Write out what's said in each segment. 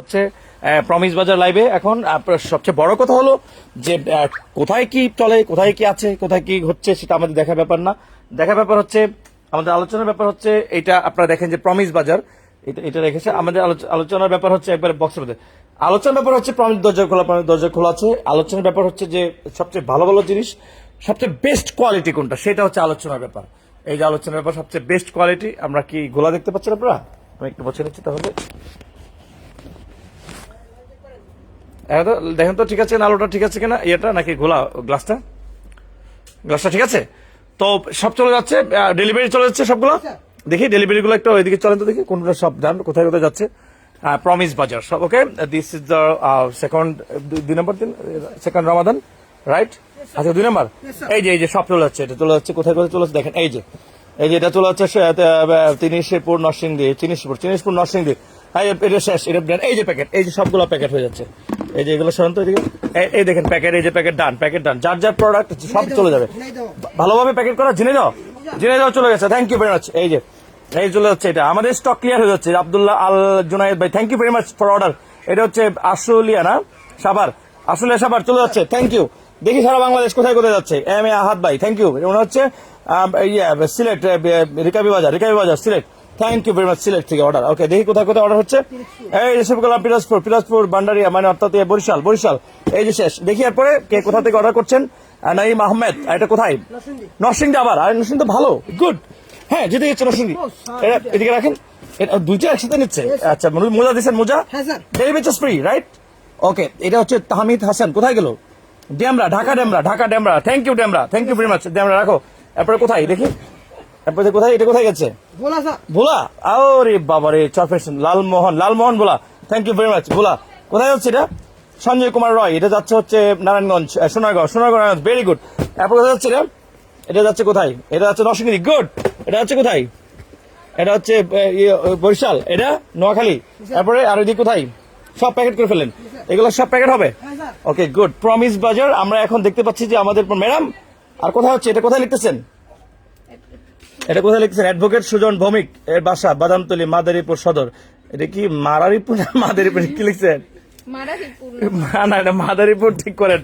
হচ্ছে প্রমিস বাজার লাইভে এখন সবচেয়ে বড় কথা হলো যে কোথায় কি চলে, কোথায় কি আছে, কোথায় কি হচ্ছে সেটা আমাদের দেখার ব্যাপার না। দেখার ব্যাপার হচ্ছে, আমাদের আলোচনার ব্যাপার হচ্ছে, এটা আপনারা দেখেন যে প্রমিস বাজার এটা এটা রেখেছে। আমাদের আলোচনার ব্যাপার হচ্ছে একবারে বক্সের মধ্যে। আলোচনার ব্যাপার হচ্ছে প্রমিস দরজা খোলা প্রমিস দরজা খোলা আছে। আলোচনার ব্যাপার হচ্ছে যে, সবচেয়ে ভালো ভালো জিনিস, সবচেয়ে বেস্ট কোয়ালিটি কোনটা, সেটা হচ্ছে আলোচনার ব্যাপার। এই যে আলোচনার ব্যাপার, সবচেয়ে বেস্ট কোয়ালিটি আমরা কি গোলা দেখতে পাচ্ছেন আপনারা? আমি একটু বসে নিচ্ছি তাহলে এটা তো দেখেন তো ঠিক আছে না আলোটা ঠিক আছে কিনা ইয়েটা নাকি গোলা গ্লাসটা? গ্লাসটা ঠিক আছে? তো সব চলে যাচ্ছে ডেলিভারি চলে যাচ্ছে সবগুলো? দেখি ডেলিভারি গুলো একটু ওইদিকে চলেন তো দেখি কোনগুলো সব যান কোথায় কোথায় যাচ্ছে। প্রমিস বাজার সব okay this is the second দুই নম্বর দিন সেকেন্ড রমাদান রাইট আচ্ছা দুই নম্বর এই যে এই যে সব চলে যাচ্ছে এটা চলে যাচ্ছে কোথায় কোথায় চলে যাচ্ছে দেখেন এই যে। এই যে এটা চলে যাচ্ছে তিনিশপুর নরসিংদী চিনিশপুর চিনিশপুর নরসিংদী। এটা শেষ এটা brand, এই যে প্যাকেট এই যে সবগুলো প্যাকেট হয়ে যাচ্ছে। এই যে এগুলো সাধারণত এদিকে। এই- দেখেন প্যাকেট এই যে প্যাকেট ডান প্যাকেট ডান যার যার প্রোডাক্ট সব চলে যাবে। ভালোভাবে প্যাকেট করা জেনে যাও জেনে যাও চলে গেছে। থ্যাংক ইউ ভেরি মাচ এই যে এই চলে যাচ্ছে এটা। আমাদের স্টক ক্লিয়ার হয়ে যাচ্ছে। আব্দুল্লাহ আল জুনাইদ ভাই thank you very much for order এটা হচ্ছে আশুলিয়া না? সাবার আশুলিয়া সাবার চলে যাচ্ছে। থ্যাংক ইউ দেখি সারা বাংলাদেশ কোথায় কোথায় যাচ্ছে। এম এ আহাদ ভাই থ্যাংক ইউ মনে হচ্ছে ইয়ে, Sylhet Rikabi Bazar Rikabi Bazar Sylhet. Thank you very much Sylhet থেকে অর্ডার ওকে দেখি কোথায় কোথায় অর্ডার হচ্ছে। এই যে সবগুলো পিরাজপুর পিরাজপুর বান্ডারিয়া মানে অর্থাৎ বরিশাল বরিশাল। এই যে শেষ। দেখি এরপরে কে কোথা থেকে অর্ডার করছেন। নাইম আহমেদ। এটা কোথায়? নরসিংদী। আবার। আর নরসিংদী তো ভালো। গুড হ্যাঁ যেতে গেছে নরসিংদী। এটা এদিকে রাখেন। দুইটা একসাথে নিচ্ছে। আচ্ছা মোজা দিচ্ছেন মোজা? ডেলিভারি ফ্রি রাইট ওকে এটা হচ্ছে তাহমিদ হাসান। কোথায় গেল? Demra Dhaka Demra Dhaka Demra thank you Demra thank you very much Demra রাখো। এরপরে কোথায়? দেখি। এরপরে কোথায় এটা কোথায় গেছে? ভোলা আরে বাবারে Charfasson Lalmohan Lalmohan Bhola. Thank you very much Bhola. কোথায় যাচ্ছে এটা? সঞ্জয় কুমার রয়। এটা যাচ্ছে হচ্ছে নারায়ণগঞ্জ সোনারগাঁও সোনারগাঁও নারায়ণগঞ্জ। ভেরি গুড এরপর কোথায় যাচ্ছে এটা? এটা যাচ্ছে কোথায়? এটা যাচ্ছে নরসিংদী। গুড এটা যাচ্ছে কোথায়? এটা হচ্ছে ইয়ে, বরিশাল। এটা? নোয়াখালী। তারপরে আর ওইদিকে কোথায়? সব প্যাকেট করে ফেলেন এগুলো সব প্যাকেট হবে? ওকে গুড প্রমিস বাজার আমরা এখন দেখতে পাচ্ছি যে আমাদের ম্যাডাম আর কোথায় হচ্ছে? এটা কোথায় লিখতেছেন? এটা কোথায় লিখছেন? অ্যাডভোকেট সুজন ভৌমিক এর বাসা বাদামতলি মাদারীপুর সদর। এটা কি মারারিপুর না মাদারীপুর? কি লিখছেন? না। মাদারীপুর ঠিক করেন।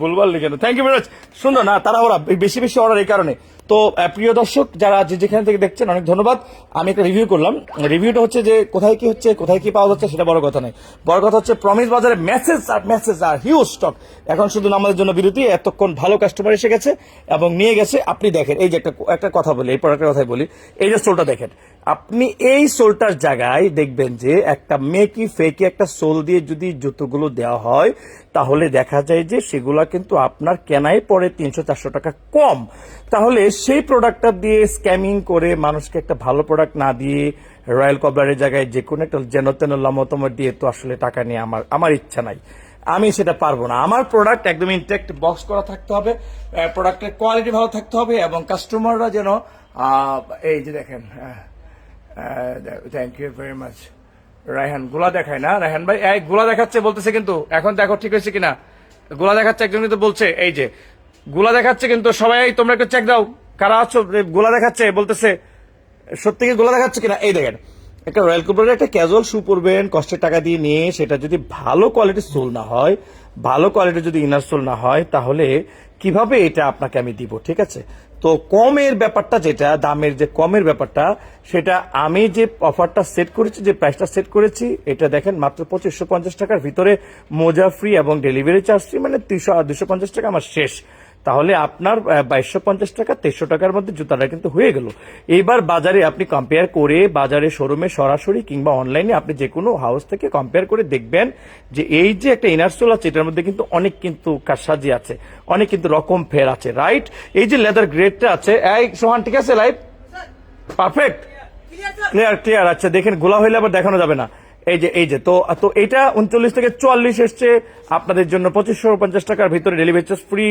ভুলবার লিখে থ্যাংক ইউ ভেরি মাচ সুন্দর না তারা ওরা বেশি বেশি অর্ডার এই কারণে। তো প্রিয় দর্শক, যারা যে যেখান থেকে দেখছেন, অনেক ধন্যবাদ। আমি একটা রিভিউ করলাম। রিভিউটা হচ্ছে যে, কোথায় কি হচ্ছে, কোথায় কি পাওয়া যাচ্ছে, সেটা বড় কথা নয়। বড় কথা হচ্ছে প্রমিস বাজারে মেসেজ আর মেসেজ আর হিউজ স্টক এখন শুধু আমাদের জন্য বিরতি, এতক্ষণ ভালো কাস্টমার এসে গেছে এবং নিয়ে গেছে। আপনি দেখেন, এই যে একটা একটা কথা বলি এই প্রোডাক্টের কথাই বলি। এই যে স্টোলটা দেখেন। আপনি এই সোলটার জায়গায় দেখবেন যে একটা মেকি ফেকি একটা সোল দিয়ে যদি জুতোগুলো দেওয়া হয়, তাহলে দেখা যায় যে সেগুলা কিন্তু আপনার কেনাই পড়ে তিনশো চারশো টাকা কম। তাহলে সেই প্রোডাক্টটা দিয়ে স্ক্যামিং করে মানুষকে একটা ভালো প্রোডাক্ট না দিয়ে রয়্যাল কবলারের জায়গায় যে কোনো একটা যেন তেন লমতমর দিয়ে তো আসলে টাকা নিয়ে আমার আমার ইচ্ছা নাই। আমি সেটা পারব না। আমার প্রোডাক্ট একদম ইনটেক্ট বক্স করা থাকতে হবে প্রোডাক্টের কোয়ালিটি ভালো থাকতে হবে এবং কাস্টমাররা যেন এই যে দেখেন thank you very much Raihan, গোলা দেখায় না? রায়হান ভাই, এই গোলা দেখাচ্ছে বলতেছে কিন্তু, এখন দেখো ঠিক হয়েছে কিনা? গোলা দেখাচ্ছে, একজন কিন্তু বলছে, এই যে, গোলা দেখাচ্ছে কিন্তু সবাই তোমরা একটু চেক দাও, কারা আছো? গোলা দেখাচ্ছে, বলতেছে, সত্যি কি গোলা দেখাচ্ছে কিনা? এই দেখেন, একটা রয়্যাল কুপারের একটা ক্যাজুয়াল শু পরবেন, কষ্টের টাকা দিয়ে নিয়ে, সেটা যদি ভালো কোয়ালিটির সোল না হয়, ভালো কোয়ালিটির যদি ইনার সোল না হয়, তাহলে কীভাবে এটা আপনাকে আমি দিব, ঠিক আছে? তো কমের ব্যাপারটা যেটা, দামের যে কমের ব্যাপারটা, সেটা আমি যে অফারটা সেট করেছি, যে প্রাইসটা সেট করেছি, এটা দেখেন মাত্র পঁচিশশো পঞ্চাশ টাকার ভিতরে মোজা ফ্রি এবং ডেলিভারি চার্জ ফ্রি মানে দুশো দুশো পঞ্চাশ টাকা আমার শেষ। তাহলে আপনার বাইশশো পঞ্চাশ টাকা তেইশশো টাকার মধ্যে জুতাটা কিন্তু হয়ে গেল। এইবার বাজারে আপনি কম্পেয়ার করে বাজারে শোরুমে সরাসরি কিংবা অনলাইনে আপনি যে কোনো হাউস থেকে কম্পেয়ার করে দেখবেন যে এই যে একটা ইনারসোল আছে এটার মধ্যে কিন্তু অনেক কিন্তু কারসাজি আছে অনেক কিন্তু রকম ফের আছে রাইট এই যে লেদার গ্রেডটা আছে এই সোহান ঠিক আছে লাইভ পারফেক্ট ক্লিয়ার ক্লিয়ার আচ্ছা দেখেন গোলা হইলে আবার দেখানো যাবে না। এই যে এই যে, তো তো এটা উনচল্লিশ থেকে চুয়াল্লিশ এসছে। আপনাদের জন্য পঁচিশশো পঞ্চাশ টাকার ভিতরে ডেলিভারি চার্জ ফ্রি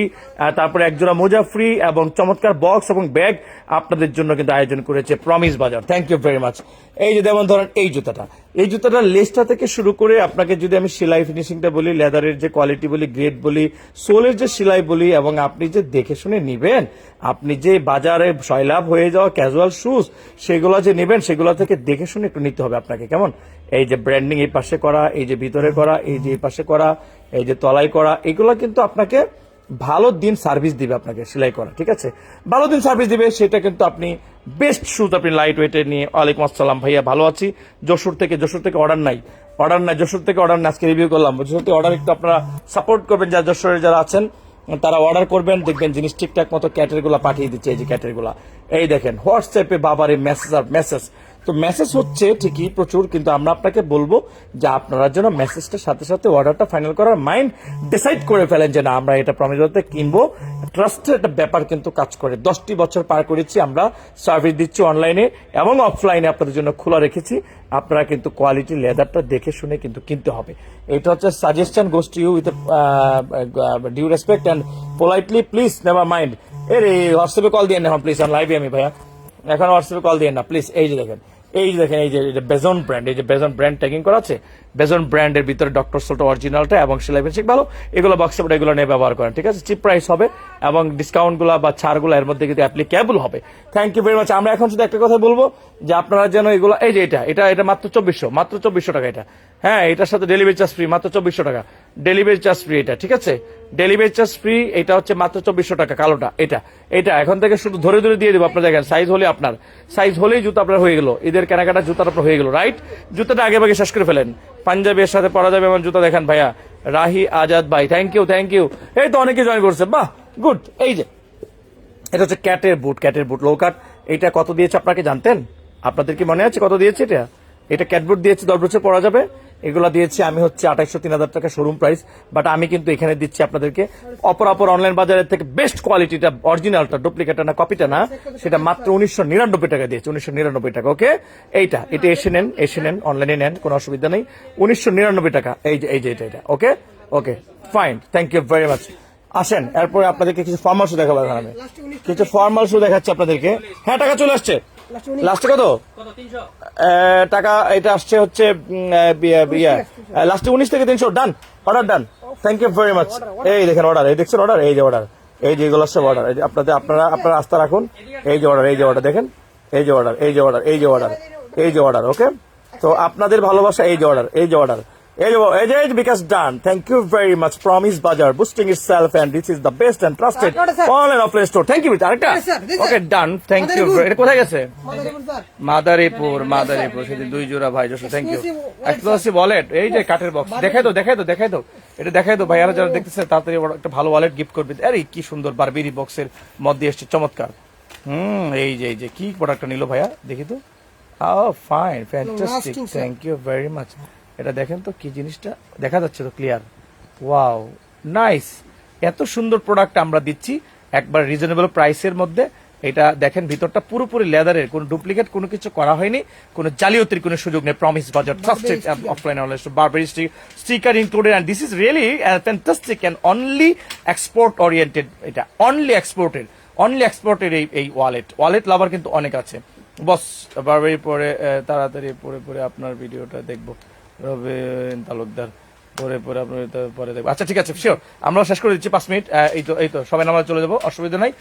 তারপরে একজোড়া মোজা ফ্রি এবং চমৎকার বক্স এবং ব্যাগ আপনাদের জন্য কিন্তু আয়োজন করেছে প্রমিস বাজার থ্যাংক ইউ ভেরি মাচ এই যে যেমন ধরেন এই জুতাটা এই জুতাটা লেসটা থেকে শুরু করে আপনাকে যদি আমি সেলাই ফিনিশিংটা বলি লেদারের যে কোয়ালিটি বলি গ্রেড বলি সোলের যে সেলাই বলি, এবং আপনি যে দেখে শুনে নিবেন, আপনি যে বাজারে সয়লাভ হয়ে যাওয়া ক্যাজুয়াল শুজ সেগুলো যে নেবেন, সেগুলো থেকে দেখে শুনে একটু নিতে হবে আপনাকে, কেমন? এই যে ব্র্যান্ডিং এই পাশে করা, এই যে ভিতরে করা, এই যে এই পাশে করা, এই যে তলাই করা, এগুলো কিন্তু আপনাকে ভালো দিন সার্ভিস দিবে আপনাকে সেলাই করা, ঠিক আছে? ভালো দিন সার্ভিস দিবে, সেটা কিন্তু আপনি বেস্ট শুজ আপনি লাইট ওয়েটে নিয়ে, ওয়ালাইকুম আসসালাম ভাইয়া, ভালো আছি। যশোর থেকে যশোর থেকে অর্ডার নাই অর্ডার নাই, যশোর থেকে অর্ডার না আজকে রিভিউ করলাম। যশোর থেকে অর্ডার একটু আপনারা সাপোর্ট করবেন, যারা যশোরের যারা আছেন, তারা অর্ডার করবেন, দেখবেন জিনিস ঠিকঠাক মতো ক্যাটারিগুলো পাঠিয়ে দিচ্ছে, এই যে ক্যাটারিগুলো এই দেখেন, হোয়াটসঅ্যাপে বাবারে মেসেজ আর মেসেজ তো মেসেজ হচ্ছে ঠিকই প্রচুর, কিন্তু আমরা আপনাকে বলব যে আপনারা যেন মেসেজটার সাথে সাথে অর্ডারটা ফাইনাল করার মাইন্ড ডিসাইড করে ফেলেন যে না, আমরা এটা প্রমিজতে কিনবো। ট্রাস্টের একটা ব্যাপার কিন্তু কাজ করে। দশটি বছর পার করেছি আমরা সার্ভিস দিচ্ছি অনলাইনে এবং অফলাইনে আপনাদের জন্য খোলা রেখেছি। আপনারা কিন্তু কোয়ালিটি লেদারটা দেখে শুনে কিন্তু কিনতে হবে। এটা হচ্ছে suggestion goes to you with due respect and politely please never mind এর হোয়াটসঅ্যাপে কল দিয়ে না প্লিজ লাইভে আমি, ভাইয়া। এখন হোয়াটসঅ্যাপে কল দিয়ে না প্লিজ এই যে দেখেন। এই যে দেখেন, এই যে বেজন ব্র্যান্ড এই যে বেজন ব্র্যান্ড ট্যাগিং করা আছে বেজন ব্র্যান্ডের ভিতরে ডক্টর সোটো অরিজিনালটা এবং সেলাই বেশি ভালো, এগুলো বক্সে এগুলো নিয়ে ব্যবহার করেন, ঠিক আছে? চিপ প্রাইস হবে এবং ডিসকাউন্টগুলা বা ছাড়গুলো এর মধ্যে কিন্তু অ্যাপ্লিকেবল হবে। থ্যাংক ইউ ভেরি মাচ আমরা এখন শুধু একটা কথা বলব যে আপনারা যেন এগুলো এই যে এটা এটা এটা মাত্র চব্বিশশো মাত্র চব্বিশশো টাকা এটা। হ্যাঁ এটার সাথে ডেলিভারি চার্জ ফ্রি মাত্র চব্বিশশো টাকা। ডেলিভারি চার্জ ফ্রি এটা, ঠিক আছে? ডেলিভারি চার্জ ফ্রি এটা হচ্ছে মাত্র চব্বিশশো টাকা, কালোটা, এটা। এটা এখন থেকে শুধু ধরে ধরে দিয়ে দেবো আপনার দেখেন সাইজ হলে আপনার সাইজ হলেই জুতো আপনার হয়ে গেলো। ঈদের কেনাকাটা জুতার আপনার হয়ে গেলো রাইট জুতোটা আগে ভাগে শেষ করে ফেলেন। পাঞ্জাবের সাথে পরা যাবে এমন জুতো, দেখেন ভাইয়া। রাহি আজাদ ভাই থ্যাংক ইউ থ্যাংক ইউ এই তো অনেকে জয়েন করছে, বাহ! গুড এই যে, এটা হচ্ছে ক্যাটের বুট ক্যাটের বুট লো কাট এটা কত দিয়েছে আপনাকে জানতেন? আপনাদের কি মনে আছে কত দিয়েছে এটা? এটা ক্যাটবুট দিয়েছে, দশ বছর পরা যাবে। এগুলো দিয়েছি আমি হচ্ছে আঠাইশো তিন হাজার টাকা শোরুম প্রাইস বাট আমি কিন্তু এখানে দিচ্ছি আপনাদেরকে অপর অপর অনলাইন বাজারের থেকে বেস্ট কোয়ালিটিটা অরিজিনালটা ডুপ্লিকেটটা না কপিটা না, সেটা মাত্র উনিশশো নিরানব্বই টাকা দিয়েছে, উনিশশো নিরানব্বই টাকা ওকে এইটা, এটা এসে নেন এসে নেন অনলাইনে নেন, কোনো অসুবিধা নেই। উনিশশো নিরানব্বই টাকা, এই যে এই যে, এটা এটা okay okay fine thank you very much আসেন এরপরে আপনাদেরকে কিছু ফর্মাল শু দেখাবো এখন আমি কিছু ফর্মাল শু দেখাচ্ছি আপনাদেরকে হ্যাঁ টাকা চলে আসছে লাস্টে কত টাকা এটা আসছে হচ্ছে লাস্টে উনিশ থেকে তিনশো done order done thank you very much এই দেখেন অর্ডার এই দেখছেন অর্ডার এই যে অর্ডার এই যে এগুলো সব অর্ডার এই যে আপনাদের আপনারা আপনারা আস্থা রাখুন এই যে অর্ডার এই যে অর্ডার দেখেন এই যে অর্ডার এই যে অর্ডার এই যে অর্ডার এই যে অর্ডার ওকে তো আপনাদের ভালোবাসা এই যে অর্ডার এই যে অর্ডার এই যে এই যে bKash done thank you very much Promise Bazaar boosting itself and this is the best and trusted online offline store thank you আরেকটা. ওকে ডান থ্যাংক ইউ এটা কোথায় গেছে? মাদারীপুর মাদারীপুর সেদিন দুই জোড়া ভাই Jessore thank you exclusive wallet এই যে কাঠের বক্স দেখাই দাও দেখাই দাও দেখাই দাও। এটা দেখাই দাও ভাইয়ারা যারা দেখতেছে তাড়াতাড়ি একটা ভালো ওয়ালেট গিফট করবে। আরে কি সুন্দর বারবেরি বক্সের মধ্যে এসছে চমৎকার। হুম এই যে এই যে কি প্রোডাক্টটা নিল ভাইয়া? দেখি তো। ও fine fantastic. Thank you very much এটা দেখেন তো কি জিনিসটা? দেখা যাচ্ছে তো ক্লিয়ার ওয়াও নাইস এত সুন্দর প্রোডাক্ট আমরা দিচ্ছি একবার রিজনেবল প্রাইসের মধ্যে। এটা দেখেন ভিতরটা পুরোপুরি লেদারের কোনো ডুপ্লিকেট কোনো কিছু করা হয়নি কোনো জালিয়াতির কোনো সুযোগ নেই Promise Bazaar trusted offline online Burberry sticker included and this is really fantastic and only export oriented এটা অনলি এক্সপোর্টেড অনলি এক্সপোর্টেড এই এই ওয়ালেট ওয়ালেট লাভার কিন্তু অনেক আছে। বস বারবারি পরে তাড়াতাড়ি পরে পরে আপনার ভিডিওটা দেখব। রবিন তালুকদার পরে পরে আপনার পরে দেখব আচ্ছা ঠিক আছে শিওর আমরা শেষ করে দিচ্ছি পাঁচ মিনিট। এই তো এই তো সবাই আমরা চলে যাব অসুবিধা নাই।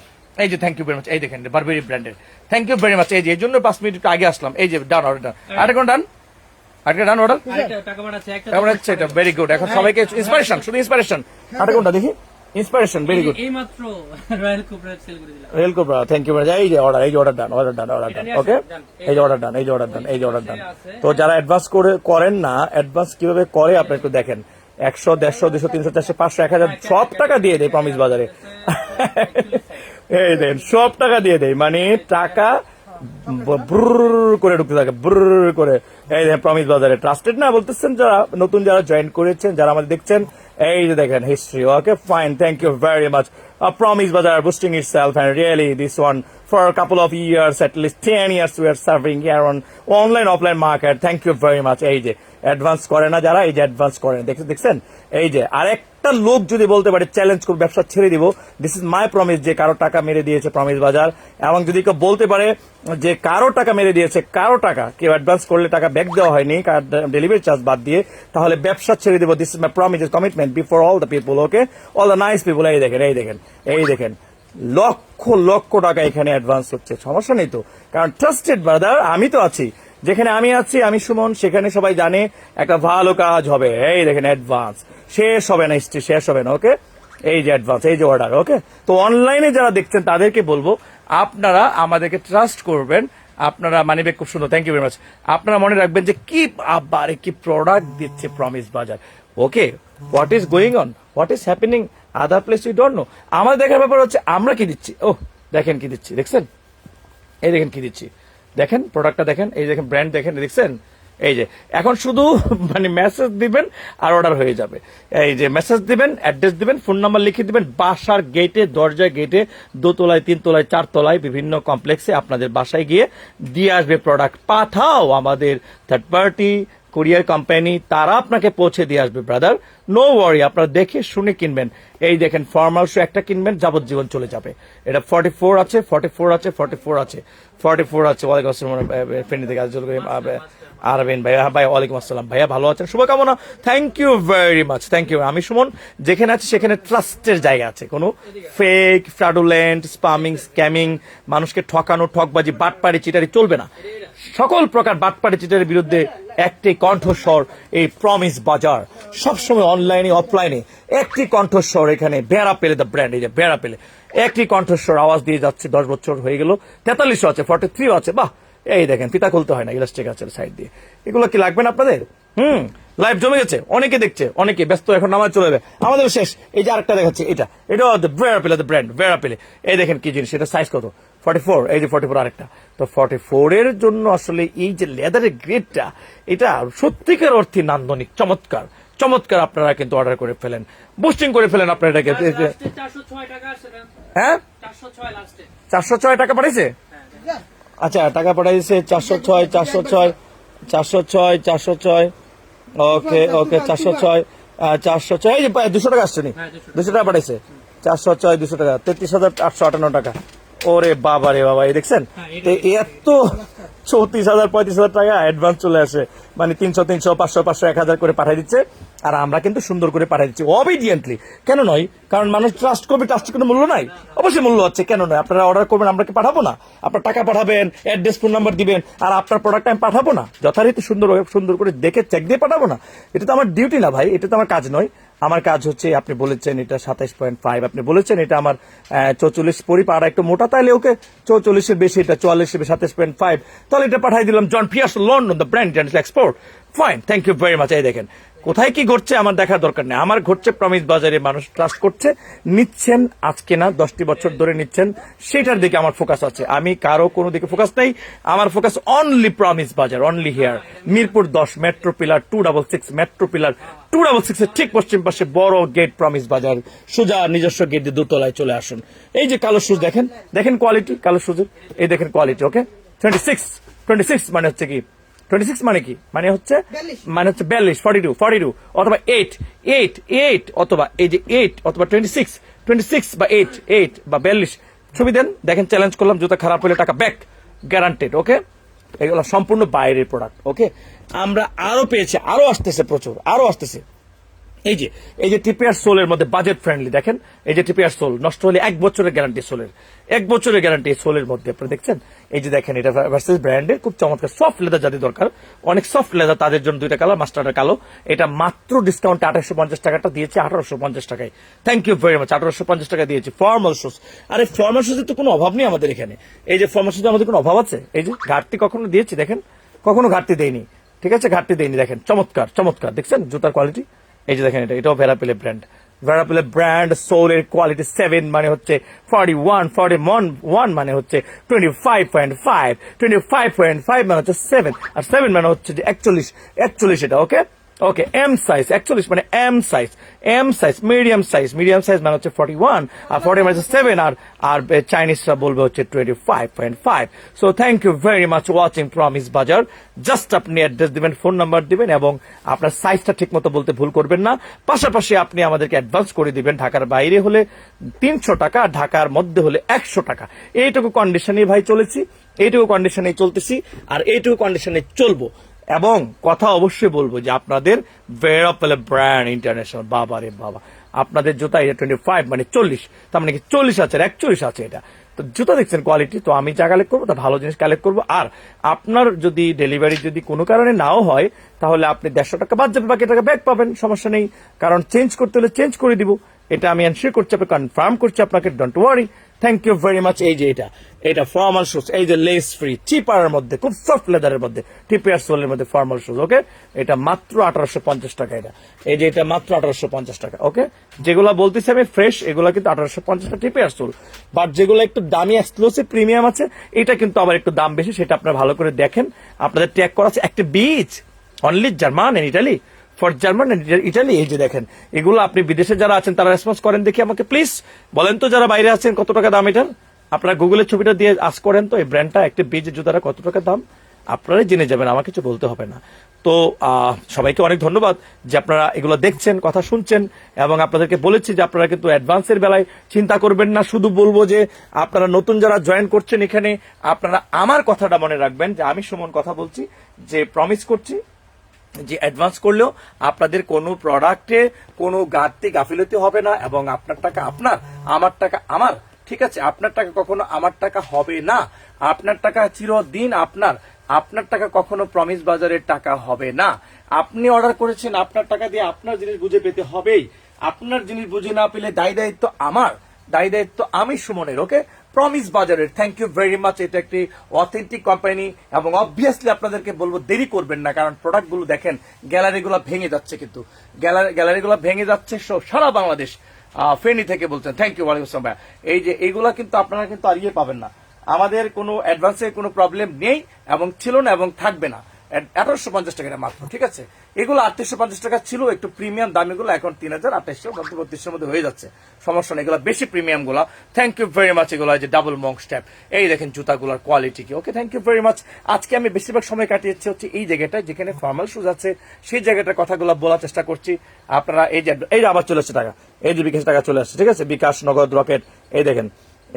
এই যে থ্যাংক ইউ ভেরি মাচ এই দেখেন বারবেরি ব্র্যান্ডের থ্যাংক ইউ ভেরি মাচ এই যে এই জন্য পাঁচ মিনিট আগে আসলাম। এই যে ডান অর্ডার ডান আরেকটা কোন ডান আরেকটা ডান অর্ডার টাকা এটা ভেরি গুড এখন সবাইকে ইন্সপিরেশন শুধু ইন্সপিরেশন আরেকটা কোনটা দেখি? ইন্সপিরেশন ভেরি গুড এই মাত্র রয়্যাল কোবরা সেল করে দিলাম। রেল কোবরা থ্যাংক ইউ এই যে অর্ডার এই যে order done order done order done okay এই যে অর্ডার ডান এই যে অর্ডার ডান এই যে অর্ডার ডান তো যারা অ্যাডভান্স করে করেন না অ্যাডভান্স কীভাবে করে আপনি একটু দেখেন। একশো দেড়শো দুশো তিনশো চারশো পাঁচশো এক হাজার সব টাকা দিয়ে দেয় প্রমিস বাজারে এই দেন সব টাকা দিয়ে দেয় মানে টাকা ব্রুর করে ঢুকতে থাকে ব্রুর করে। এই দেখেন প্রমিস বাজারে ট্রাস্টেড না বলতেছেন যারা নতুন যারা জয়েন করেছেন যারা আমাদের দেখছেন এই যে দেখেন history okay fine thank you very much uh, Promise Bazaar boosting itself and really this one for a couple of years, at least 10 years we are serving here on online offline market. Thank you very much. এই যে advance করে না যারা এই যে advance করেন দেখছেন দেখছেন? এই যে আরেকটা লোক যদি বলতে পারে চ্যালেঞ্জ করে ব্যবসা ছেড়ে দিব। দিস ইজ মাই প্রমিস যে কারও টাকা মেরে দিয়েছে প্রমিস বাজার এবং যদি কেউ বলতে পারে যে কারও টাকা মেরে দিয়েছে কারও টাকা কেউ অ্যাডভান্স করলে টাকা ব্যাক দেওয়া হয়নি ডেলিভারি চার্জ বাদ দিয়ে তাহলে ব্যবসা ছেড়ে দিব। This is my promise commitment before all the people okay all the nice people এই দেখেন এই দেখেন। এই দেখেন, লক্ষ লক্ষ টাকা এখানে অ্যাডভান্স হচ্ছে। সমস্যা নেই তো? কারণ ট্রাস্টেড ব্রাদার আমি তো আছি। যেখানে আমি আছি, আমি সুমন, সেখানে সবাই জানে একটা ভালো কাজ হবে। এই দেখেন অ্যাডভান্স শেষ হবে না হিস্ট্রি শেষ হবে না ওকে এই যে অ্যাডভান্স এই যে অর্ডার ওকে তো অনলাইনে যারা দেখছেন, তাদেরকে বলব, আপনারা আমাদেরকে ট্রাস্ট করবেন। আপনারা মানিবে খুব সুন্দর। থ্যাংক ইউ ভেরি মাচ আপনারা মনে রাখবেন যে কি আবারে কি প্রোডাক্ট দিচ্ছে Promise Bazaar okay what is going on what is happening other place you don't know আমার দেখার ব্যাপার হচ্ছে আমরা কি দিচ্ছি? ও দেখেন কি দিচ্ছি, দেখছেন? এই দেখেন কি দিচ্ছি। দেখেন প্রোডাক্টটা দেখেন, এই দেখেন ব্র্যান্ড দেখেন, দেখছেন? এই যে, এখন শুধু মানে মেসেজ দিবেন আর অর্ডার হয়ে যাবে। এই যে মেসেজ দিবেন অ্যাড্রেস দিবেন ফোন নাম্বার লিখে দিবেন, বাসার গেটে দরজায় গেটে দোতলায়, তিনতলায়, চারতলায়, বিভিন্ন কমপ্লেক্সে আপনাদের বাসায় গিয়ে দিয়ে আসবে প্রোডাক্ট পাঠাও আমাদের থার্ড পার্টি কুরিয়ার কোম্পানি তারা আপনাকে পৌঁছে দিয়ে আসবে ব্রাদার নো ওয়ারি আপনারা দেখে শুনে কিনবেন। এই দেখেন ফর্মাল শু একটা কিনবেন, যাবজ্জীবন চলে যাবে। এটা ফর্টি ফোর আছে ফর্টি ফোর আছে ফর্টি ফোর আছে। ফর্টি ফোর আছে, ওয়ালাইকুম আসসালাম ফ্রেন্ড থেকে আজল আরবেন ভাইয়া ভাই, ওয়ালাইকুম আসসালাম। ভাইয়া, ভালো আছেন? শুভকামনা। Thank you very much thank you আমি সুমন, যেখানে আছি সেখানে ট্রাস্টের জায়গা আছে। কোনো ফেক ফ্রাডুলেন্ট স্পামিং স্ক্যামিং মানুষকে ঠকানো, ঠকবাজি, বাটপাড়ি, চিটারি চলবে না। সকল প্রকার বাটপাড়ি, চিটারের বিরুদ্ধে একটি কণ্ঠস্বর, এই প্রমিস বাজার। সবসময় অনলাইনে অফলাইনে একটি কণ্ঠস্বর এখানে, বেড়া পেলে দ্য ব্র্যান্ড এই যে বেড়া পেলে। একটি কণ্ঠস্বর আওয়াজ দিয়ে যাচ্ছে, দশ বছর হয়ে গেল, তেতাল্লিশও আছে ফর্টি থ্রিও আছে, বাহ, এই দেখেন, ফিতা খুলতে হয় না ইলাস্টিক আছে সাইড দিয়ে। এগুলো কি লাগবে না আপনাদের? হুম লাইভ জমে গেছে, অনেকে দেখছে, অনেকে ব্যস্ত এখন নামাজ চলে যাবে। আমাদের শেষ, এই যে আরেকটা দেখাচ্ছে, এটা এটা বেড়া পেলে দ্য ব্র্যান্ড বেড়া পেলে। এই দেখেন কি জিনিস, এটা সাইজ কত? ফর্টি ফোর এই যে ফর্টি ফোর আরেকটা। তো ফর্টি ফোর এর জন্য আসলে এই যে লেদারের গ্রেডটা এটা সত্যিকার অর্থে নান্দনিক, চমৎকার। চমৎকার আপনারা কিন্তু অর্ডার করে ফেলেন। বুস্টিং করে ফেলেন আপনারা এটাকে। চারশো ছয় টাকা আসছে হ্যাঁ? চারশো ছয় টাকা পাঠাইছে আচ্ছা টাকা পাঠাইছে চারশো ছয় চারশো ছয় চারশো ছয় চারশো ছয়। ওকে ওকে চারশো ছয়। চারশো ছয় এই যে দুশো টাকা আসছে নি? হ্যাঁ, 200 দুশো টাকা। পাঠাইছে চারশো ছয় দুশো টাকা। তেত্রিশ হাজার আটশো আটান্ন টাকা। ওরে বাবা রে বাবা এই দেখছেন? হ্যাঁ, এটা- এত চৌত্রিশ হাজার পঁয়ত্রিশ হাজার টাকা অ্যাডভান্স চলে আসে। মানে তিনশো তিনশো পাঁচশো পাঁচশো এক হাজার করে পাঠিয়ে দিচ্ছে। আর আমরা কিন্তু সুন্দর করে পাঠিয়ে দিচ্ছি অবিডিয়েন্টলি কেন নয়? কারণ মানুষ ট্রাস্ট করবে ট্রাস্টের কোনো মূল্য নাই। অবশ্যই মূল্য আছে, কেন নয়? আপনারা অর্ডার করবেন, আমরা কি পাঠাবো না? আপনার টাকা পাঠাবেন অ্যাড্রেস ফোন নাম্বার দিবেন, আর আপনার প্রোডাক্ট আমি পাঠাবো না। যথারীতি সুন্দর সুন্দর করে দেখে চেক দিয়ে পাঠাবো না। এটা তো আমার ডিউটি না ভাই, এটা তো আমার কাজ নয়। আমার কাজ হচ্ছে, আপনি বলেছেন এটা সাতাইশ পয়েন্ট ফাইভ আপনি বলেছেন এটা আমার চৌচল্লিশ পরি পাড়া একটু মোটা, তাইলে ওকে চৌচল্লিশের বেশি, এটা চুয়াল্লিশের বেশি, সাতাইশ পয়েন্ট ফাইভ তাহলে এটা পাঠাই দিলাম John Pierce London the brand export fine thank you very much এই দেখেন। কোথায় কি ঘটছে আমার দেখার দরকার নেই। আমার ঘটছে প্রমিস বাজারে, মানুষ ট্রাস্ট করছে। নিচ্ছেন আজকে না, দশটি বছর ধরে নিচ্ছেন। সেটার দিকে আমার ফোকাস আছে। আমি কারও কোনো দিকে ফোকাস নেই। আমার focus only Promise Bazaar only here Mirpur দশ metro pillar two double six metro pillar two double six এর ঠিক পশ্চিম পাশে বড় গেট প্রমিস বাজার। সোজা নিজস্ব গেট দিয়ে দোতলায় চলে আসুন। এই যে কালো শুজ দেখেন দেখেন কোয়ালিটি কালো শুজের এই দেখেন quality okay twenty six twenty six মানে হচ্ছে কি টোয়েন্টি সিক্স মানে কি? মানে হচ্ছে মানে হচ্ছে বিয়াল্লিশ ফর্টি টু ফর্টি টু অথবা এইট এইট এইট অথবা এই যে এইট অথবা টোয়েন্টি সিক্স টোয়েন্টি সিক্স বা এইট এইট বা বিয়াল্লিশ। ছবি দেন দেখেন চ্যালেঞ্জ করলাম জুতা খারাপ হলে টাকা ব্যাক গ্যারান্টেড ওকে এগুলো সম্পূর্ণ বাইরের প্রোডাক্ট ওকে আমরা আরও পেয়েছি আরও আসতেছে প্রচুর আরও আসতেছে। এই যে এই যে টিপিআর সোলের মধ্যে বাজেট ফ্রেন্ডলি দেখেন? এই যে টিপিআর সোল নষ্ট হলে এক বছরের গ্যারান্টি সোলের এক বছরের গ্যারান্টি সোলের মধ্যে আপনি দেখছেন? এই যে দেখেন, এটা ভার্সেস ব্র্যান্ডের খুব চমৎকার। সফট লেদার যাদের দরকার, অনেক সফট লেদার তাদের জন্য দুইটা কালার মাস্টারটা কালো। এটা মাত্র ডিসকাউন্টে আঠারোশো পঞ্চাশ টাকাটা দিয়েছে আঠারোশো পঞ্চাশ টাকায়। থ্যাংক ইউ ভেরি মাচ আঠারোশো পঞ্চাশ টাকা দিয়েছি। ফর্মাল শুজ আরে ফর্মাল শুজের তো কোনো অভাব নেই আমাদের এখানে। এই যে ফর্মাল শুজে আমাদের কোনো অভাব আছে? এই যে ঘাটতি কখনো দিয়েছি, দেখেন? কখনো ঘাটতি দেয়নি ঠিক আছে? ঘাটতি দেয়নি দেখেন? চমৎকার চমৎকার। দেখছেন? জুতার কোয়ালিটি এই যে দেখেন এটা, এটাও Vera Pelle brand Vera Pelle brand সোলের quality seven মানে হচ্ছে forty one forty one one মানে হচ্ছে twenty five point five twenty five point five মানে হচ্ছে সেভেন আর সেভেন মানে হচ্ছে যে একচল্লিশ একচল্লিশ এটা ওকে ওকে এম সাইজ একচল্লিশ মানে M size M size medium size medium size মানে হচ্ছে ফর্টি ওয়ান আর ফর্টি মানে সেভেন আর আর চাইনিজরা বলবে হচ্ছে twenty five point five so thank you very much watching Promise Bazaar just আপনি অ্যাড্রেস দিবেন ফোন নাম্বার দিবেন, এবং আপনার সাইজটা ঠিক মতো বলতে ভুল করবেন না। পাশাপাশি আপনি আমাদেরকে অ্যাডভান্স করে দিবেন ঢাকার বাইরে হলে তিনশো টাকা, ঢাকার মধ্যে হলে একশো টাকা। এইটুকু কন্ডিশনে ভাই চলেছি, এইটুকু কন্ডিশনে চলতেছি, আর এইটুকু কন্ডিশনে চলবো। এবং কথা অবশ্যই বলব যে আপনাদের ভেরাপেলে ব্র্যান্ড ইন্টারন্যাশনাল বাবা রে বাবা। আপনাদের জুতা এটা টোয়েন্টি ফাইভ মানে চল্লিশ, তার মানে কি চল্লিশ আছে, একচল্লিশ আছে এটা। তো জুতা দেখছেন কোয়ালিটি তো আমি যা কালেক্ট করব তা ভালো জিনিস কালেক্ট করব। আর আপনার যদি ডেলিভারি যদি কোনো কারণে নাও হয়, তাহলে আপনি দেড়শো টাকা বাদ যাবে, বাকি টাকা ব্যাক পাবেন, সমস্যা নেই। কারণ চেঞ্জ করতে হলে চেঞ্জ করে দিব। এটা আমি এনশিওর করছি, আপনাকে কনফার্ম করছি আপনাকে don't worry thank you very much এই যে এটা। এটা ফর্মাল শুজ এই যে লেস ফ্রি চিপারের মধ্যে, খুব সফট লেদারের মধ্যে টিপিয়ার সোলের মধ্যে ফর্মাল শুজ ওকে এটা মাত্র আঠারোশো পঞ্চাশ টাকা এটা। এই যে এটা মাত্র আঠারোশো পঞ্চাশ টাকা ওকে যেগুলো বলতেছি আমি ফ্রেশ এগুলো কিন্তু আঠারোশো পঞ্চাশ টাকা টিপিয়ার সোল বাট যেগুলো একটু দামি এক্সক্লুসিভ প্রিমিয়াম আছে, এটা কিন্তু আবার একটু দাম বেশি, সেটা আপনারা ভালো করে দেখেন। আপনাদের ট্যাগ করা আছে, একটা বীজ only German Italy for German Italy এই যে দেখেন, এগুলো আপনি বিদেশে যারা আছেন, তারা রেসপন্স করেন, দেখি আমাকে প্লিজ বলেন তো যারা বাইরে আছেন, কত টাকা দাম এটার? আপনারা গুগলের ছবিটা দিয়ে আস করেন তো, এই ব্র্যান্ডটা একটা বীজের জুতারা কত টাকা দাম? আপনারাই জেনে যাবেন, আমার কিছু বলতে হবে না। তো সবাইকে অনেক ধন্যবাদ যে আপনারা এগুলো দেখছেন, কথা শুনছেন, এবং আপনাদেরকে বলেছি যে আপনারা কিন্তু অ্যাডভান্সের বেলায় চিন্তা করবেন না, শুধু বলব যে আপনারা নতুন যারা জয়েন করছেন এখানে, আপনারা আমার কথাটা মনে রাখবেন, যে আমি সুমন কথা বলছি, যে প্রমিস করছি যে অ্যাডভান্স করলেও আপনাদের কোনো প্রোডাক্টে কোনো ঘাটতি, গাফিলতি হবে না এবং আপনার টাকা আপনার, আমার টাকা আমার, ঠিক আছে? আপনার টাকা কখনো আমার টাকা হবে না। আপনার টাকা চিরদিন আপনার আপনার টাকা কখনো প্রমিস বাজারের টাকা হবে না। আপনি অর্ডার করেছেন, আপনার টাকা দিয়ে আপনার জিনিস বুঝে পেতে হবেই। আপনার জিনিস বুঝে না পেলে দায় দায়িত্ব আমার, দায়ী দায়িত্ব আমি সুমনের ওকে প্রমিস বাজারের থ্যাংক ইউ ভেরি মাচ এটা একটি অথেন্টিক কোম্পানি এবং অবভিয়াসলি আপনাদেরকে বলব দেরি করবেন না, কারণ প্রোডাক্টগুলো দেখেন গ্যালারিগুলো ভেঙে যাচ্ছে কিন্তু। গ্যালারি গ্যালারিগুলো ভেঙে যাচ্ছে সারা বাংলাদেশ ফেনী থেকে বলছেন থ্যাংক ইউ ওয়ালাইকুম ভাইয়া। এই যে এইগুলা কিন্তু আপনারা কিন্তু আর ইয়ে পাবেন না। আমাদের কোনো অ্যাডভান্সের কোনো প্রবলেম নেই, এবং ছিল না, এবং থাকবে না। আঠারোশো পঞ্চাশ টাকা মাত্র, ঠিক আছে? এগুলো আটত্রিশশো পঞ্চাশ টাকা ছিল, একটু প্রিমিয়াম দাম এগুলো এখন তিন হাজার আঠাইশশো বত্রিশশোর মধ্যে হয়ে যাচ্ছে। সমস্যা নেই, এগুলো বেশি প্রিমিয়ামগুলা থ্যাংক ইউ ভেরি মাচ এগুলো যে ডাবল মং স্ট্যাপ এই দেখেন জুতাগুলোর কোয়ালিটি কি। Okay thank you very much আজকে আমি বেশিরভাগ সময় কাটিয়েছি হচ্ছে এই জায়গাটায়, যেখানে ফর্মাল শুজ আছে। সেই জায়গাটার কথাগুলো বলার চেষ্টা করছি। আপনারা এই যে এই যে আবার চলে আসছে টাকা। এই যে বিকাশ টাকা চলে আসছে, ঠিক আছে? বিকাশ নগদ রকেট, এই দেখেন।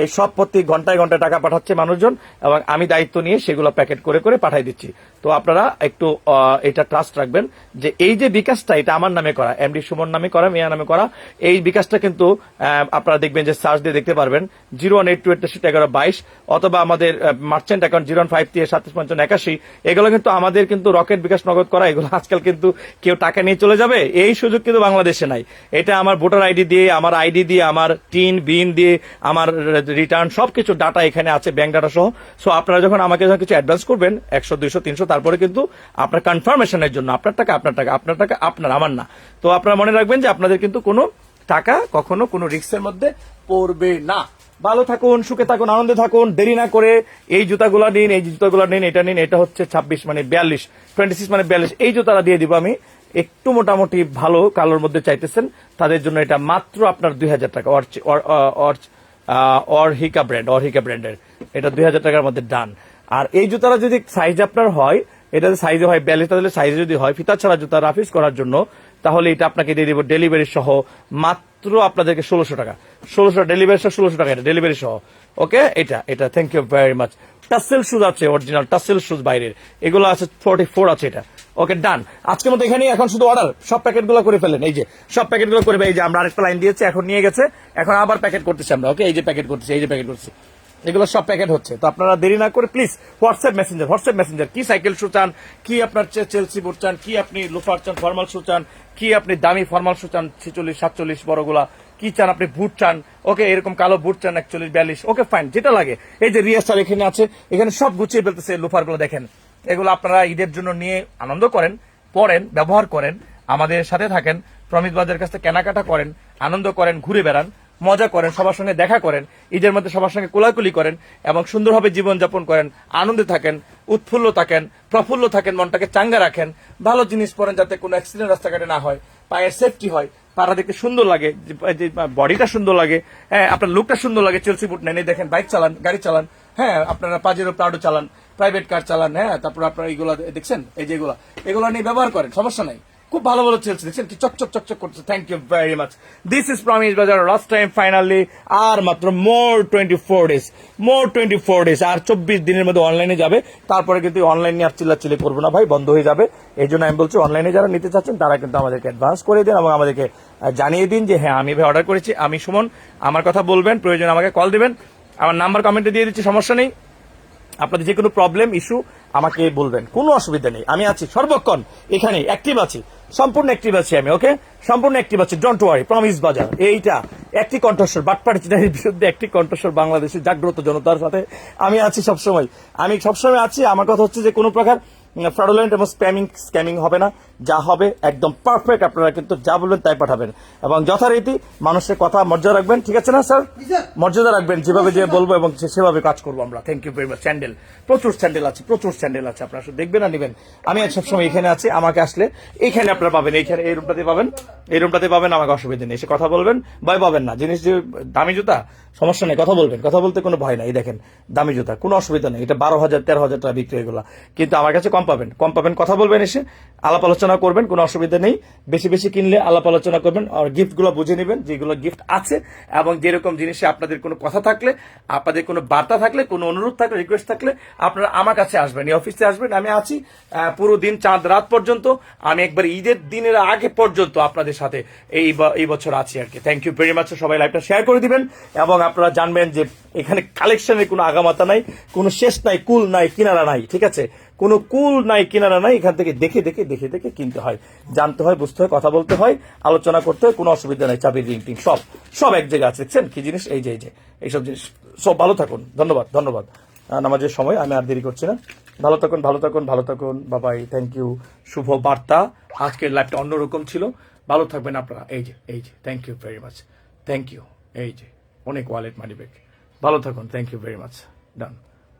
এই সব প্রতি ঘন্টায় ঘন্টায় টাকা পাঠাচ্ছে মানুষজন এবং আমি দায়িত্ব নিয়ে সেগুলো প্যাকেট করে করে পাঠাই দিচ্ছি। তো আপনারা একটু এটা ট্রাস্ট রাখবেন যে এই যে বিকাশটা, এটা আমার নামে করা এমডি সুমন নামে করা, মিয়া নামে করা, এই বিকাশটা কিন্তু আপনারা দেখবেন যে সার্চ দিয়ে দেখতে পারবেন। Zero one eight two eight এগারো বাইশ, অথবা আমাদের merchant account zero one five দিয়ে সাতাশ পঞ্চান্ন একাশি, এগুলো কিন্তু আমাদের কিন্তু রকেট বিকাশ নগদ করা, এগুলো আজকাল কিন্তু কেউ টাকা নিয়ে চলে যাবে, এই সুযোগ কিন্তু বাংলাদেশে নাই। এটা আমার ভোটার আইডি দিয়ে, আমার আইডি দিয়ে, আমার টিন বিন দিয়ে, আমার রিটার্ন সবকিছু ডাটা এখানে আছে ব্যাংক ডাটা সহ। সো আপনারা যখন আমাকে যখন কিছু অ্যাডভান্স করবেন, একশো, দুইশো, তিনশো তারপরে কিন্তু আপনার কনফার্মেশনের জন্য, আপনার টাকা আপনার টাকা আপনার টাকা, আপনার, আমার না। তো আপনারা মনে রাখবেন যে আপনাদের কিন্তু কোনো টাকা কখনো কোনো রিস্কের মধ্যে পড়বে না। ভালো থাকুন, সুখে থাকুন, আনন্দে থাকুন, দেরি না করে এই জুতাগুলো নিন, এই জুতাগুলো নিন, এটা নিন, এটা হচ্ছে ছাব্বিশ মানে বিয়াল্লিশ টোয়েন্টি সিক্স মানে বিয়াল্লিশ। এই জুতাটা দিয়ে দিব আমি। একটু মোটামুটি ভালো কালোর মধ্যে চাইতেছেন, তাদের জন্য এটা মাত্র আপনার দুই হাজার টাকা। অর্চ, অর- অর অরহিকা ব্র্যান্ড অরহিকা ব্র্যান্ডের এটা দুই হাজার টাকার মধ্যে ডান আর এই জুতাটা যদি সাইজ আপনার হয়, এটা সাইজে হয় বিয়াল্লিশ তাহলে সাইজে যদি হয়, ফিতা ছাড়া জুতা রাফিস করার জন্য, তাহলে এটা আপনাকে দিয়ে দিব ডেলিভারি সহ মাত্র আপনাদেরকে ষোলোশো টাকা। ষোলোশো ডেলিভারি সহ ষোলোশো টাকা এটা ডেলিভারি সহ। ওকে এটা এটা thank you very much tassel shoes আছে অরিজিনাল টাসেল শুজ বাইরের। এগুলো আছে ফোর্টি ফোর আছে এটা। ওকে ডান আজকের মতো এখানেই, এখন শুধু অর্ডার সব প্যাকেটগুলো করে ফেলেন, এই যে। সব প্যাকেটগুলো করে এই যে আমরা আরেকটা লাইন দিয়েছি, এখন নিয়ে গেছে। এখন আবার প্যাকেট করতেছি আমরা ওকে এই যে প্যাকেট করতেছি, এই যে প্যাকেট করতেছি। এগুলো সব প্যাকেট হচ্ছে। তো আপনারা দেরি না করে please WhatsApp messenger WhatsApp messenger কি সাইকেল শু চান, কি আপনার চেলসি বুট চান, কি আপনি লোফার চান ফর্মাল শু চান, কি আপনি দামি ফর্মাল শু চান, ছিচল্লিশ, সাতচল্লিশ, বড়গুলা, কি চান আপনি বুট চান, ওকে এরকম কালো বুট চান, একচল্লিশ, বিয়াল্লিশ, ওকে ফাইন যেটা লাগে। এই যে রিয়াস্টার এখানে আছে, এখানে সব গুছিয়ে ফেলতেছে লোফারগুলো, দেখেন। এগুলো আপনারা ঈদের জন্য নিয়ে আনন্দ করেন পড়েন ব্যবহার করেন, আমাদের সাথে থাকেন, প্রমিত বাজারের কাছ থেকে কেনাকাটা করেন, আনন্দ করেন, ঘুরে বেড়ান। মজা করেন, সবার সঙ্গে দেখা করেন, ঈদের মধ্যে সবার সঙ্গে কোলাকুলি করেন এবং সুন্দরভাবে জীবনযাপন করেন, আনন্দে থাকেন, উৎফুল্ল থাকেন, প্রফুল্ল থাকেন, মনটাকে চাঙ্গা রাখেন, ভালো জিনিস পরেন যাতে কোনো অ্যাক্সিডেন্ট রাস্তাঘাটে না হয়, পায়ের সেফটি হয়, পাড়া দেখতে সুন্দর লাগে, যে- বডিটা সুন্দর লাগে হ্যাঁ আপনার লুকটা সুন্দর লাগে চেলসি বুট নেন, এই দেখেন বাইক চালান, গাড়ি চালান হ্যাঁ আপনারা পাজেরো প্রাউডো চালান প্রাইভেট কার চালান হ্যাঁ তারপর আপনারা এইগুলা দেখছেন, এই যেগুলা এগুলো নিয়ে ব্যবহার করেন, সমস্যা নাই। খুব ভালো ভালো চলছে দেখছেন? কি চকচক চকচক করছে। Thank you very much this is Promise Bazaar last time finally আর মাত্র more twenty four days more twenty four days আর চব্বিশ দিনের মধ্যে অনলাইনে যাবে। তারপরে কিন্তু অনলাইনে আর চিল্লা চিল্লাচিল্লি করব না ভাই, বন্ধ হয়ে যাবে। এই জন্য আমি বলছি অনলাইনে যারা নিতে চাচ্ছেন, তারা কিন্তু আমাদেরকে অ্যাডভান্স করে দিন এবং আমাদেরকে জানিয়ে দিন যে হ্যাঁ আমি ভাই অর্ডার করেছি। আমি সুমন, আমার কথা বলবেন, প্রয়োজন আমাকে কল দিবেন। আমার নাম্বার কমেন্টে দিয়ে দিচ্ছি, সমস্যা নেই। আপনাদের যে কোনো প্রবলেম ইস্যু আমাকে বলবেন। কোনো অসুবিধা নেই। আমি আছি সর্বক্ষণ। এখানে অ্যাক্টিভ আছি। সম্পূর্ণ অ্যাক্টিভ আছি আমি ওকে সম্পূর্ণ অ্যাক্টিভ আছি ডোন্ট ওয়ারি প্রমিস বাজার, এইটা, একটি কণ্ঠস্বর, বাটপাড়ি চিনারির বিরুদ্ধে একটি কণ্ঠস্বর বাংলাদেশের জাগ্রত জনতার সাথে আমি আছি সবসময়। আমি সবসময় আছি, আমার কথা হচ্ছে যে কোনো প্রকার ফ্রডুলেন্ট এবং স্প্যামিং স্ক্যামিং হবে না। যা হবে একদম পারফেক্ট আপনারা কিন্তু যা বলবেন তাই পাঠাবেন। এবং যথারীতি মানুষের কথা মর্যাদা রাখবেন ঠিক আছে না স্যার? মর্যাদা রাখবেন যেভাবে যে বলব এবং সেভাবে কাজ করব আমরা। Thank you very much sandal প্রচুর স্যান্ডেল আছে প্রচুর স্যান্ডেল আছে আপনারা দেখবেন আর নেবেন। আমি সবসময় এখানে আছি আমাকে আসলে এইখানে আপনারা পাবেন এইখানে এই রুমটাতে পাবেন এই রুমটাতে পাবেন আমাকে অসুবিধা নেই। এসে কথা বলবেন ভয় পাবেন না। জিনিস যে দামি জুতা সমস্যা নেই কথা বলবেন। কথা বলতে কোনো ভয় নাই দেখেন দামি জুতা কোনো অসুবিধা নেই। এটা বারো হাজার তেরো হাজার টাকা বিক্রি এগুলো কিন্তু আমার কাছে কম পাবেন কম পাবেন কথা বলবেন এসে আলাপ আলোচনা করবেন, কোনো অসুবিধা নেই। বেশি বেশি কিনলে আলাপ আলোচনা করবেন আর গিফটগুলো বুঝে নেবেন, যেগুলো গিফট আছে এবং যেরকম জিনিসে আপনাদের কোনো কথা থাকলে, আপনাদের কোনো বার্তা থাকলে, কোনো অনুরোধ থাকলে রিকোয়েস্ট থাকলে আপনারা আমার কাছে আসবেন, এই অফিসে আসবেন। আমি আছি পুরো দিন চাঁদ রাত পর্যন্ত। আমি একবার ঈদের দিনের আগে পর্যন্ত আপনাদের সাথে এই এই বছর আছি আর কি। থ্যাংক ইউ ভেরি মাচ সবাই লাইভটা শেয়ার করে দিবেন এবং আপনারা জানবেন যে এখানে কালেকশনের কোনো আগামাতা নাই, কোনো শেষ নাই, কুল নাই, কিনারা নাই, ঠিক আছে? কোনো কুল নাই, কিনারা নাই, এখান থেকে দেখে দেখে দেখে দেখে কিনতে হয়। জানতে হয়, বুঝতে হয়, কথা বলতে হয়, আলোচনা করতে হয়, কোনো অসুবিধা নাই, চাবি, রিং, টিং, সব সব এক জায়গায় আছে, দেখছেন? কি জিনিস? এই যে এই যে, এইসব জিনিস। সব ভালো থাকুন, ধন্যবাদ ধন্যবাদ। নামাজের সময় আমি আর দেরি করছি না। ভালো থাকুন ভালো থাকুন ভালো থাকুন, বাবাই থ্যাংক ইউ শুভ বার্তা। আজকের লাইফটা অন্যরকম ছিল। ভালো থাকবেন আপনারা। এই যে এই যে thank you very much thank you এই যে, অনেক ওয়ালেট মানি ব্যাগ ভালো থাকুন thank you very much done